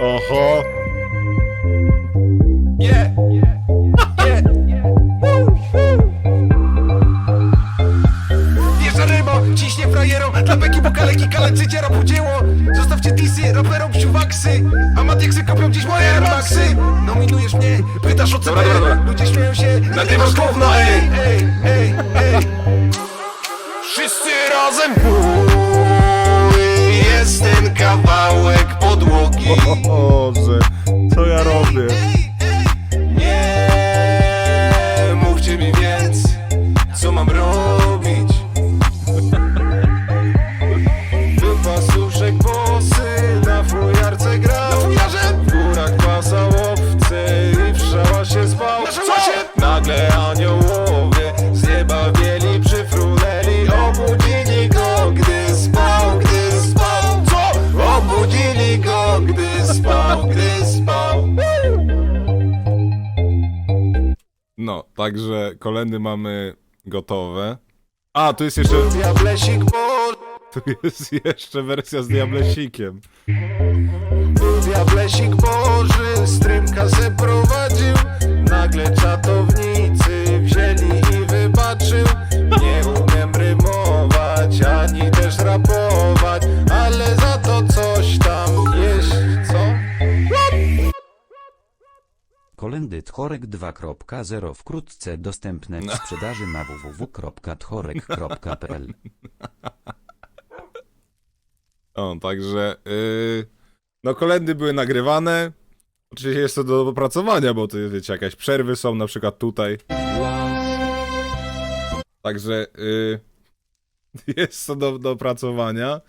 Oho. Yeah. Yeah. Wjeżdża rybo, ciśnie frajerą Dla beki bukaleki, kalecy cię rapudzieło Zostawcie disy, raperom psiuwaksy A Matiexy kopią dziś moje Air Maxy Nominujesz mnie, pytasz o CB Dobra, dobra, dobra. Ludzie śmieją się, Nagrywasz gówno, ej! ej, ej, ej Wszyscy razem Uj, Co ja robię? Nie mówcie mi więc Co mam robić Wypasuszek bosy Na fujarce gra Na fujarze? W górach pasał owce I w szałasie spał? Nagle aniołowie No, także kolendy mamy gotowe. A, tu jest jeszcze, Diablesik Boże tu jest jeszcze wersja z Diablesikiem. Diablesik Boży, Kolendy Tchorek 2.0 wkrótce dostępne w sprzedaży na www.tchorek.pl O, także, yy, no kolendy były nagrywane. Oczywiście jest to do opracowania, bo to wiecie, jakaś przerwy są, na przykład tutaj. Także, yy, jest to do, do opracowania.